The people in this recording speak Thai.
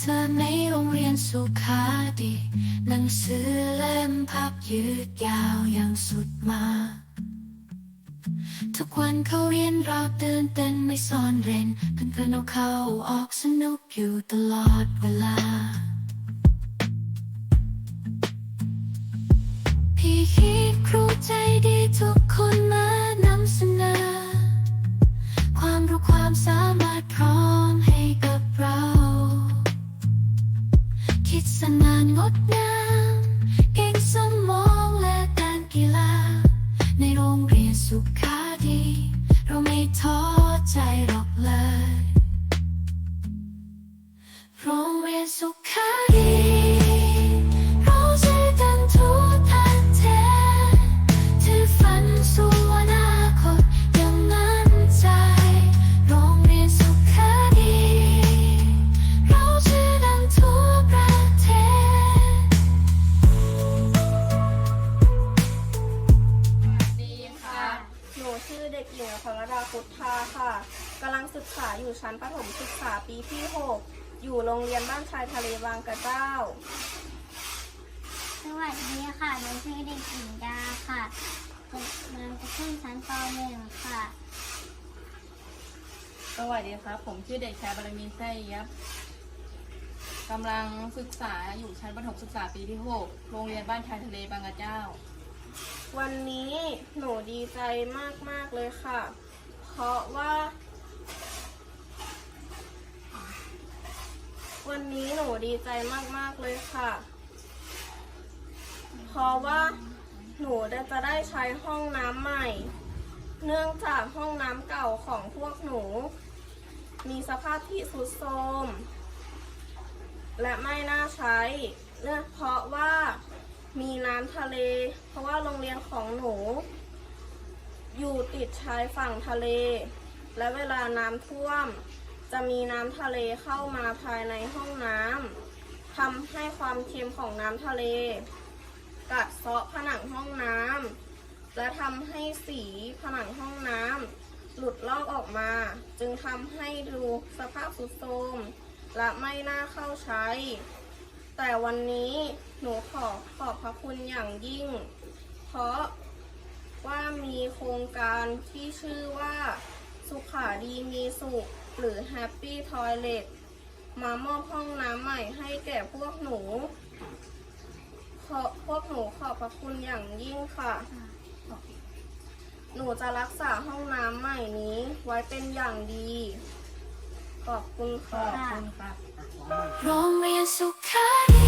เธอในโรงเรียนสุขาดีหนังสือเล่มพับยืดยาวอย่างสุดมา ทุกวันเขาเรียนเราตื่นเต้นไม่ซ่อนเร้นเพื่อนๆเอาเขาออกสนุกอยู่ตลอดเวลา พี่คิดครูใจดีทุกคนมานำเสนอ ความรู้ความสามารถพร้อมให้กับ สนานงดงามเก่งสมองและการกีฬา ในโรงเรียนสุขาดี เราไม่ท้อใจหรอกเลย ชื่อเด็กหญิงอภรดาพุทธาค่ะกำลังศึกษาอยู่ชั้นประถมศึกษาปีที่ 6 อยู่โรงเรียนบ้านชายทะเลบางกระเจ้า สวัสดีค่ะหนูชื่อเด็กหญิงดาค่ะกำลังจะขึ้นชั้นป .1 ค่ะ สวัสดีครับ ผมชื่อเด็กชายบารมีไส้ยับกำลังศึกษาอยู่ชั้นประถมศึกษาปีที่ 6 โรงเรียนบ้านชายทะเลบางกระเจ้า วันนี้หนูดีใจมาก ๆ เลยค่ะ เพราะว่า วันนี้หนูดีใจมาก ๆ เลยค่ะ เพราะว่าหนูจะได้ใช้ห้องน้ำใหม่ เนื่องจากห้องน้ำเก่าของพวกหนู มีสภาพที่ทรุดโทรมและไม่น่าใช้ เนื่องเพราะว่า มีน้ำทะเล เพราะว่าโรงเรียนของหนู อยู่ติดชายฝั่งทะเล และเวลาน้ำท่วม จะมีน้ำทะเลเข้ามาภายในห้องน้ำทำให้ความเค็มของน้ำทะเล กัดเซาะผนังห้องน้ำและทำให้สีผนังห้องน้ำหลุดลอกออกมา จึงทำให้ดูสภาพสุดโทรมและไม่น่าเข้าใช้ แต่วันนี้หนูขอขอบพระคุณอย่างยิ่ง เพราะว่ามีโครงการที่ชื่อว่าสุขาดีมีสุข หรือ Happy Toilet มามอบห้องน้ำใหม่ให้แก่พวกหนู ขอพวกหนูขอบพระคุณอย่างยิ่งค่ะ หนูจะรักษาห้องน้ำใหม่นี้ไว้เป็นอย่างดี ขอบคุณขค่ะอบคุณค่ะ โรงเรียนสุขาดี